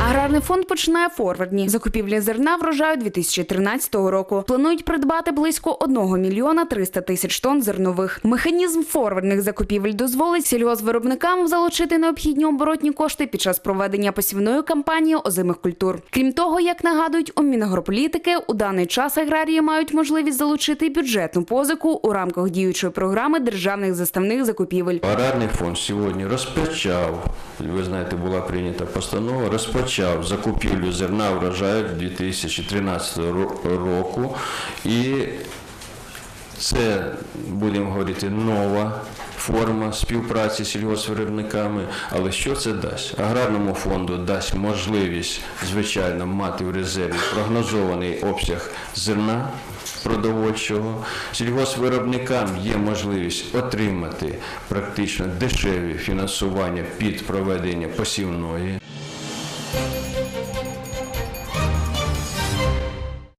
Ahra Аграрний фонд починає форвардні закупівлі зерна врожаю 2013 року. Планують придбати близько 1 мільйона 300 тисяч тонн зернових. Механізм форвардних закупівель дозволить сільгоспвиробникам залучити необхідні оборотні кошти під час проведення посівної кампанії озимих культур. Крім того, як нагадують у Мінагрополітики, у даний час аграрії мають можливість залучити бюджетну позику у рамках діючої програми державних заставних закупівель. Аграрний фонд сьогодні розпочав, ви знаєте, була прийнята постанова, розпочав закупівлю зерна врожаю 2013 року. І це, будемо говорити, нова форма співпраці з сільгоспвиробниками. Але що це дасть? Аграрному фонду дасть можливість, звичайно, мати в резерві прогнозований обсяг зерна продовольчого. Сільгоспвиробникам є можливість отримати практично дешеві фінансування під проведення посівної.